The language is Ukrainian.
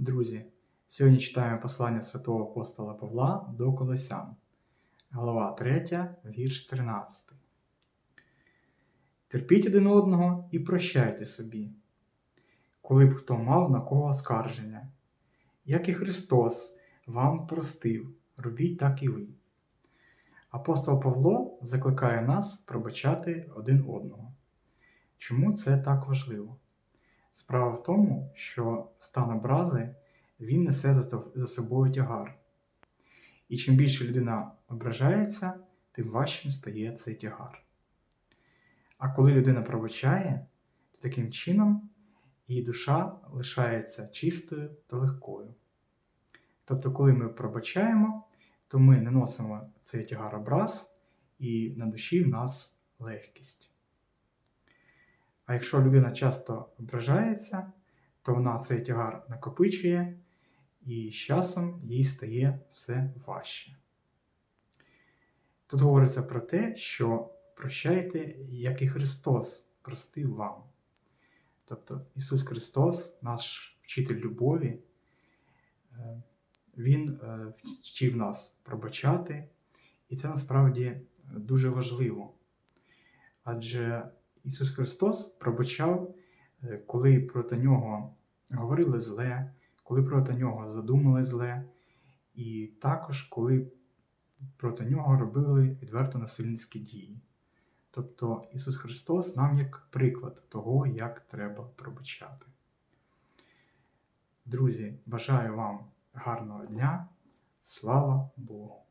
Друзі, сьогодні читаємо послання святого апостола Павла до Колосян, глава 3, вірш 13. Терпіть один одного і прощайте собі, коли б хто мав на кого скарження. Як і Христос вам простив, робіть так і ви. Апостол Павло закликає нас пробачати один одного. Чому це так важливо? Справа в тому, що стан образи він несе за собою тягар. І чим більше людина ображається, тим важчим стає цей тягар. А коли людина пробачає, то таким чином її душа лишається чистою та легкою. Тобто, коли ми пробачаємо, то ми не носимо цей тягар образ, і на душі в нас легкість. А якщо людина часто ображається, то вона цей тягар накопичує, і з часом їй стає все важче. Тут говориться про те, що прощайте, як і Христос простив вам. Тобто Ісус Христос, наш вчитель любові, е, Він е, вчив нас пробачати, і це насправді дуже важливо. Адже Ісус Христос пробачав, е, коли проти нього говорили зле, коли проти нього задумали зле, і також коли проти нього робили відверто насильницькі дії. Тобто Ісус Христос нам як приклад того, як треба пробачати. Друзі, бажаю вам гарного дня. Слава Богу!